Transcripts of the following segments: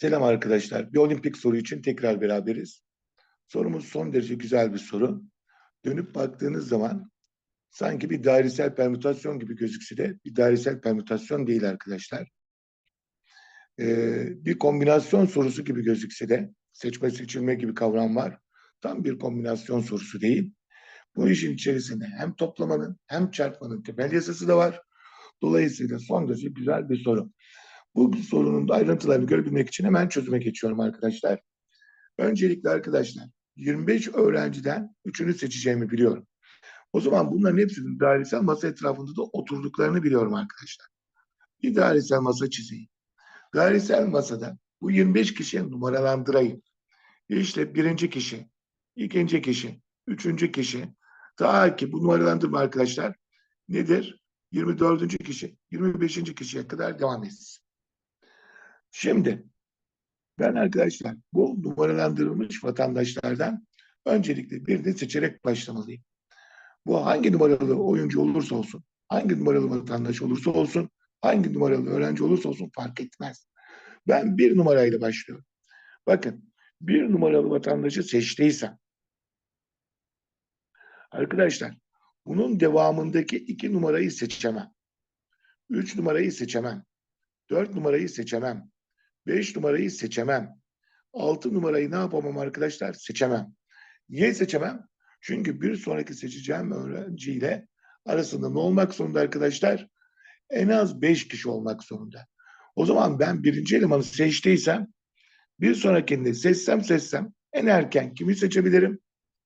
Selam arkadaşlar. Bir olimpik soru için tekrar beraberiz. Sorumuz son derece güzel bir soru. Dönüp baktığınız zaman sanki bir dairesel permütasyon gibi gözükse de bir dairesel permütasyon değil arkadaşlar. Ee, bir kombinasyon sorusu gibi gözükse de seçme seçilme gibi kavram var. Tam bir kombinasyon sorusu değil. Bu işin içerisinde hem toplamanın hem çarpmanın temel yasası da var. Dolayısıyla son derece güzel bir soru. Bu sorunun da ayrıntılarını görebilmek için hemen çözüme geçiyorum arkadaşlar. Öncelikle arkadaşlar 25 öğrenciden 3'ünü seçeceğimi biliyorum. O zaman bunların hepsinin dairesel masa etrafında da oturduklarını biliyorum arkadaşlar. Bir dairesel masa çizeyim. Dairesel masada bu 25 kişiye numaralandırayım. İşte birinci kişi, ikinci kişi, üçüncü kişi. Ta ki bu numaralandırma arkadaşlar nedir? 24. kişi, 25. kişiye kadar devam etsin. Şimdi ben arkadaşlar bu numaralandırılmış vatandaşlardan öncelikle birini seçerek başlamalıyım. Bu hangi numaralı oyuncu olursa olsun, hangi numaralı vatandaş olursa olsun, hangi numaralı öğrenci olursa olsun fark etmez. Ben bir numarayla başlıyorum. Bakın bir numaralı vatandaşı seçtiysem arkadaşlar bunun devamındaki iki numarayı seçemem. Üç numarayı seçemem. Dört numarayı seçemem. 5 numarayı seçemem. 6 numarayı ne yapamam arkadaşlar? Seçemem. Niye seçemem? Çünkü bir sonraki seçeceğim öğrenciyle arasında ne olmak zorunda arkadaşlar? En az 5 kişi olmak zorunda. O zaman ben birinci elemanı seçtiysem bir sonrakinde seçsem seçsem en erken kimi seçebilirim?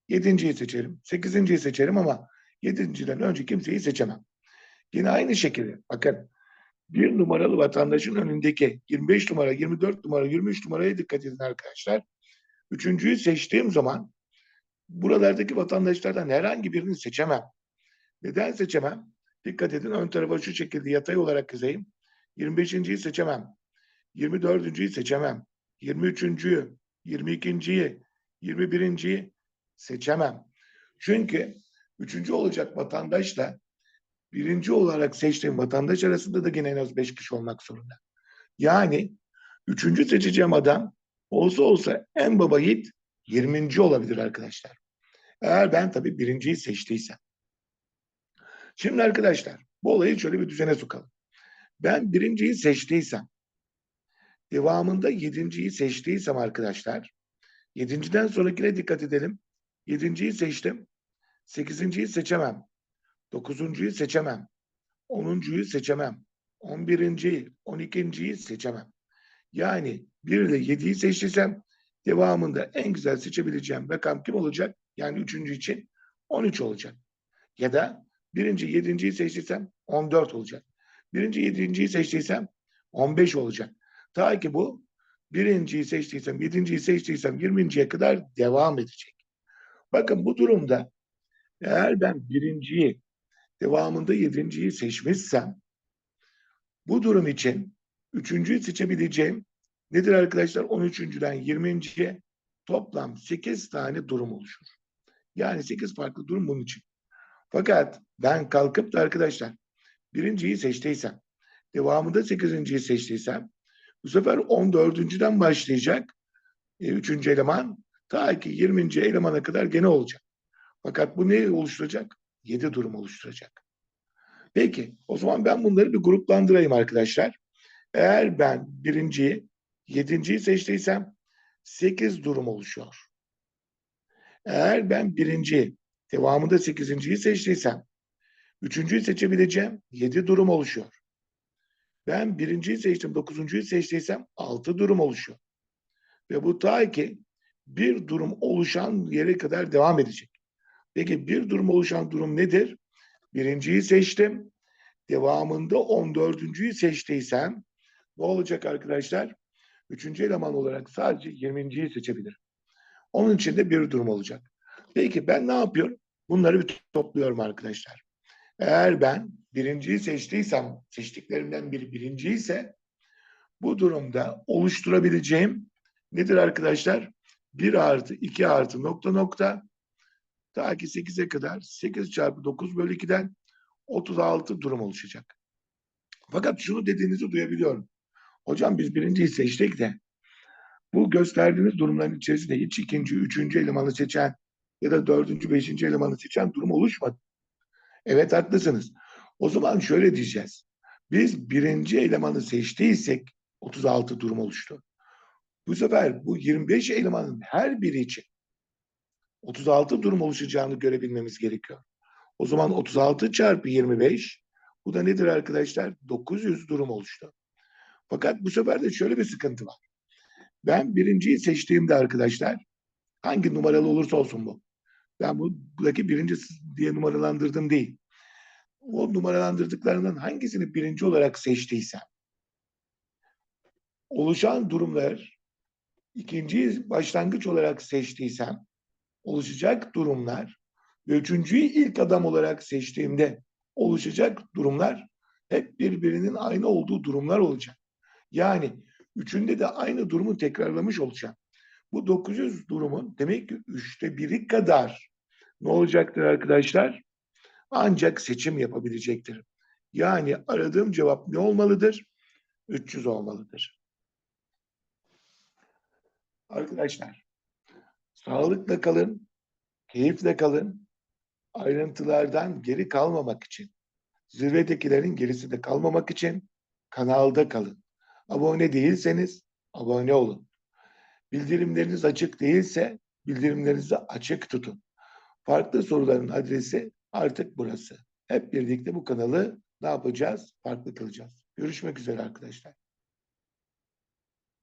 Yedinciyi seçerim. Sekizinciyi seçerim ama yedinciden önce kimseyi seçemem. Yine aynı şekilde bakın bir numaralı vatandaşın önündeki 25 numara, 24 numara, 23 numaraya dikkat edin arkadaşlar. Üçüncüyü seçtiğim zaman buralardaki vatandaşlardan herhangi birini seçemem. Neden seçemem? Dikkat edin ön tarafa şu şekilde yatay olarak kızayım. 25.yi seçemem. 24.yi seçemem. 23.yü, 22.yi, 21.yi seçemem. Çünkü üçüncü olacak vatandaşla birinci olarak seçtiğim vatandaş arasında da yine en az beş kişi olmak zorunda. Yani üçüncü seçeceğim adam olsa olsa en baba yiğit yirminci olabilir arkadaşlar. Eğer ben tabii birinciyi seçtiysem. Şimdi arkadaşlar bu olayı şöyle bir düzene sokalım. Ben birinciyi seçtiysem devamında yedinciyi seçtiysem arkadaşlar yedinciden sonrakine dikkat edelim. Yedinciyi seçtim. Sekizinciyi seçemem. Dokuzuncuyu seçemem. Onuncuyu seçemem. On birinciyi, on ikinciyi seçemem. Yani bir ile yediyi seçtiysem devamında en güzel seçebileceğim rakam kim olacak? Yani üçüncü için on üç olacak. Ya da birinci, yedinciyi seçtiysem on dört olacak. Birinci, yedinciyi seçtiysem on beş olacak. Ta ki bu birinciyi seçtiysem, yedinciyi seçtiysem yirminciye kadar devam edecek. Bakın bu durumda eğer ben birinciyi devamında yedinciyi seçmişsem bu durum için üçüncüyü seçebileceğim nedir arkadaşlar? 13.den 20.ye toplam 8 tane durum oluşur. Yani 8 farklı durum bunun için. Fakat ben kalkıp da arkadaşlar birinciyi seçtiysem, devamında 8.yi seçtiysem bu sefer 14.den başlayacak e, üçüncü eleman ta ki 20. elemana kadar gene olacak. Fakat bu ne oluşturacak? 7 durum oluşturacak. Peki o zaman ben bunları bir gruplandırayım arkadaşlar. Eğer ben birinciyi, yedinciyi seçtiysem 8 durum oluşuyor. Eğer ben birinci, devamında sekizinciyi seçtiysem üçüncüyü seçebileceğim 7 durum oluşuyor. Ben birinciyi seçtim, dokuzuncuyu seçtiysem 6 durum oluşuyor. Ve bu ta ki bir durum oluşan yere kadar devam edecek. Peki bir durum oluşan durum nedir? Birinciyi seçtim. Devamında 14.yü seçtiysem ne olacak arkadaşlar? Üçüncü eleman olarak sadece 20.yi seçebilirim. Onun için de bir durum olacak. Peki ben ne yapıyorum? Bunları bir topluyorum arkadaşlar. Eğer ben birinciyi seçtiysem, seçtiklerimden biri birinci ise bu durumda oluşturabileceğim nedir arkadaşlar? 1 artı 2 artı nokta nokta ta ki 8'e kadar 8 çarpı 9 bölü 2'den 36 durum oluşacak. Fakat şunu dediğinizi duyabiliyorum. Hocam biz birinciyi seçtik de Bu gösterdiğiniz durumların içerisinde hiç ikinci, üçüncü elemanı seçen ya da dördüncü, beşinci elemanı seçen durum oluşmadı. Evet haklısınız. O zaman şöyle diyeceğiz. Biz birinci elemanı seçtiysek 36 durum oluştu. Bu sefer bu 25 elemanın her biri için 36 durum oluşacağını görebilmemiz gerekiyor. O zaman 36 çarpı 25 bu da nedir arkadaşlar? 900 durum oluştu. Fakat bu sefer de şöyle bir sıkıntı var. Ben birinciyi seçtiğimde arkadaşlar hangi numaralı olursa olsun bu. Ben bu buradaki birinci diye numaralandırdım değil. O numaralandırdıklarından hangisini birinci olarak seçtiysem oluşan durumlar ikinciyi başlangıç olarak seçtiysem oluşacak durumlar ve üçüncüyü ilk adam olarak seçtiğimde oluşacak durumlar hep birbirinin aynı olduğu durumlar olacak. Yani üçünde de aynı durumu tekrarlamış olacağım. Bu 900 durumun demek ki üçte biri kadar ne olacaktır arkadaşlar? Ancak seçim yapabilecektir. Yani aradığım cevap ne olmalıdır? 300 olmalıdır. Arkadaşlar, sağlıkla kalın, keyifle kalın, ayrıntılardan geri kalmamak için, zirvedekilerin gerisi de kalmamak için kanalda kalın. Abone değilseniz abone olun. Bildirimleriniz açık değilse bildirimlerinizi açık tutun. Farklı soruların adresi artık burası. Hep birlikte bu kanalı ne yapacağız? Farklı kılacağız. Görüşmek üzere arkadaşlar.